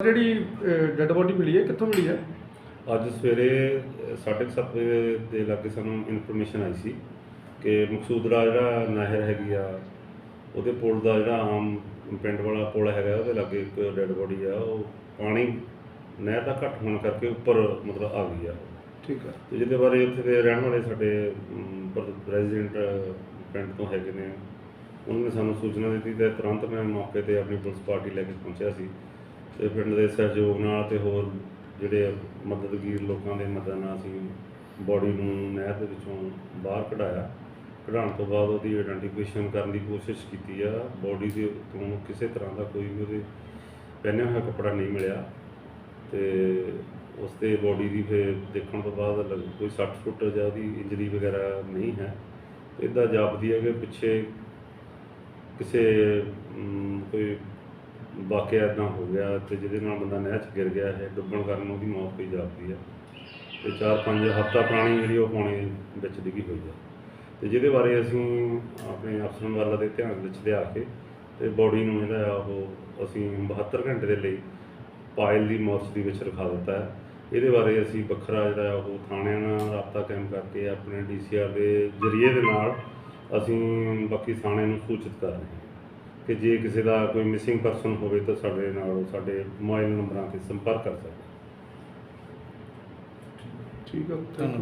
ਜਿਹੜੀ dead body ਮਿਲੀ ਹੈ ਕਿੱਥੋਂ ਮਿਲੀ ਹੈ? ਅੱਜ ਸਵੇਰੇ 7:30 ਵਜੇ ਦੇ ਲਾਗੇ ਸਾਨੂੰ ਇਨਫੋਰਮੇਸ਼ਨ ਆਈ ਸੀ ਕਿ ਮਕਸੂਦਰਾ ਜਿਹੜਾ ਨਹਿਰ ਹੈਗੀ ਆ ਉਹਦੇ ਪੁਲ ਦਾ ਜਿਹੜਾ ਆਮ ਪਿੰਡ ਵਾਲਾ ਪੁਲ ਹੈਗਾ ਉਹਦੇ ਲਾਗੇ ਇੱਕ ਡੈੱਡ ਬੋਡੀ ਆ ਉਹ ਪਾਣੀ ਨਹਿਰ ਦਾ ਘੱਟ ਹੋਣ ਕਰਕੇ ਉੱਪਰ ਮਤਲਬ ਆ ਗਈ ਆ। ਠੀਕ ਹੈ ਤੇ ਜਿਹਦੇ ਬਾਰੇ ਉੱਥੇ ਦੇ ਰਹਿਣ ਵਾਲੇ ਸਾਡੇ ਰੈਜ਼ੀਡੈਂਟ ਪਿੰਡ ਤੋਂ ਹੈਗੇ ਨੇ। ਉਹਨਾਂ ਨੇ ਸਾਨੂੰ ਸੂਚਨਾ ਦਿੱਤੀ ਤੇ ਤੁਰੰਤ ਮੈਂ ਮੌਕੇ ਤੇ ਆਪਣੀ ਪੁਲਿਸ ਪਾਰਟੀ ਲੈ ਕੇ ਪਹੁੰਚਿਆ ਸੀ। ਤੇ ਪਿੰਡ ਦੇ ਸਹਿਯੋਗ ਨਾਲ ਤੇ ਹੋਰ ਜਿਹੜੇ ਮਦਦਗੀਰ ਲੋਕਾਂ ਦੇ ਮਦਦ ਨਾਲ ਅਸੀਂ ਬੋਡੀ ਨੂੰ ਨਹਿਰ ਦੇ ਵਿੱਚੋਂ ਬਾਹਰ ਕਢਾਇਆ। ਕਢਾਉਣ ਤੋਂ ਬਾਅਦ ਉਹਦੀ ਆਇਡੈਂਟੀਫਿਕੇਸ਼ਨ ਕਰਨ ਦੀ ਕੋਸ਼ਿਸ਼ ਕੀਤੀ ਆ। ਬੋਡੀ ਦੇ ਤੋਂ ਕਿਸੇ ਤਰ੍ਹਾਂ ਦਾ ਕੋਈ ਵੀ ਉਹਦੇ ਪਹਿਨਿਆ ਹੋਇਆ ਕੱਪੜਾ ਨਹੀਂ ਮਿਲਿਆ। ਤੇ ਉਸ ਤੇ ਬੋਡੀ ਦੀ ਫੇ ਦੇਖਣ ਤੋਂ ਬਾਅਦ ਲੱਗ- ਕੋਈ 60 ਫੁੱਟ ਜਾਂ ਉਹਦੀ ਇੰਜਰੀ ਵਗੈਰਾ ਨਹੀਂ ਹੈ। ਇਦਾਂ ਜਾਪਦੀ ਹੈ ਕਿ ਪਿੱਛੇ ਕਿਸੇ ਕੋਈ ਵਾਕਿਆ ਇਦਾਂ ਹੋ ਗਿਆ ਤੇ ਜਿਹਦੇ ਨਾਲ ਬੰਦਾ ਨਹਿਰ 'ਚ ਗਿਰ ਗਿਆ ਹੈ ਡੁੱਬਣ ਕਾਰਨ ਉਹਦੀ ਮੌਤ ਹੋਈ ਜਾਪਦੀ ਹੈ ਤੇ 4-5 ਹਫ਼ਤਾ ਪੁਰਾਣੀ ਜਿਹੜੀ ਉਹ ਪਾਣੀ ਵਿੱਚ ਡਿੱਗੀ ਹੋਈ ਹੈ ਤੇ ਜਿਹਦੇ ਬਾਰੇ ਅਸੀਂ ਆਪਣੇ ਅਫਸਰਾਂ ਵਾਲਾ ਦੇ ਧਿਆਨ ਵਿੱਚ ਲਿਆ ਕੇ ਤੇ ਬੋਡੀ ਨੂੰ ਜਿਹੜਾ ਆ ਉਹ ਅਸੀਂ 72 ਘੰਟੇ ਦੇ ਲਈ ਪਾਇਲ ਦੀ ਮੋਰਚਰੀ ਵਿੱਚ ਰਖਾ ਦਿੱਤਾ ਹੈ। ਇਹਦੇ ਬਾਰੇ ਅਸੀਂ ਵੱਖਰਾ ਜਿਹੜਾ ਉਹ ਥਾਣਿਆਂ ਨਾਲ ਰਾਬਤਾ ਕਾਇਮ ਕਰਕੇ ਆਪਣੇ ਡੀਸੀਆਰ ਦੇ ਜ਼ਰੀਏ ਦੇ ਨਾਲ ਅਸੀਂ ਬਾਕੀ ਥਾਣੇ ਨੂੰ ਸੂਚਿਤ ਕਰ ਰਹੇ ਹਾਂ। ਕਿ ਜੇ ਕਿਸੇ ਦਾ ਕੋਈ ਮਿਸਿੰਗ ਪਰਸਨ ਹੋਵੇ ਤਾਂ ਸਾਡੇ ਨਾਲ ਉਹ ਸਾਡੇ ਮੋਬਾਈਲ ਨੰਬਰਾਂ ਤੇ ਸੰਪਰਕ ਕਰ ਸਕਦਾ ਠੀਕ ਹੈ ਸਰ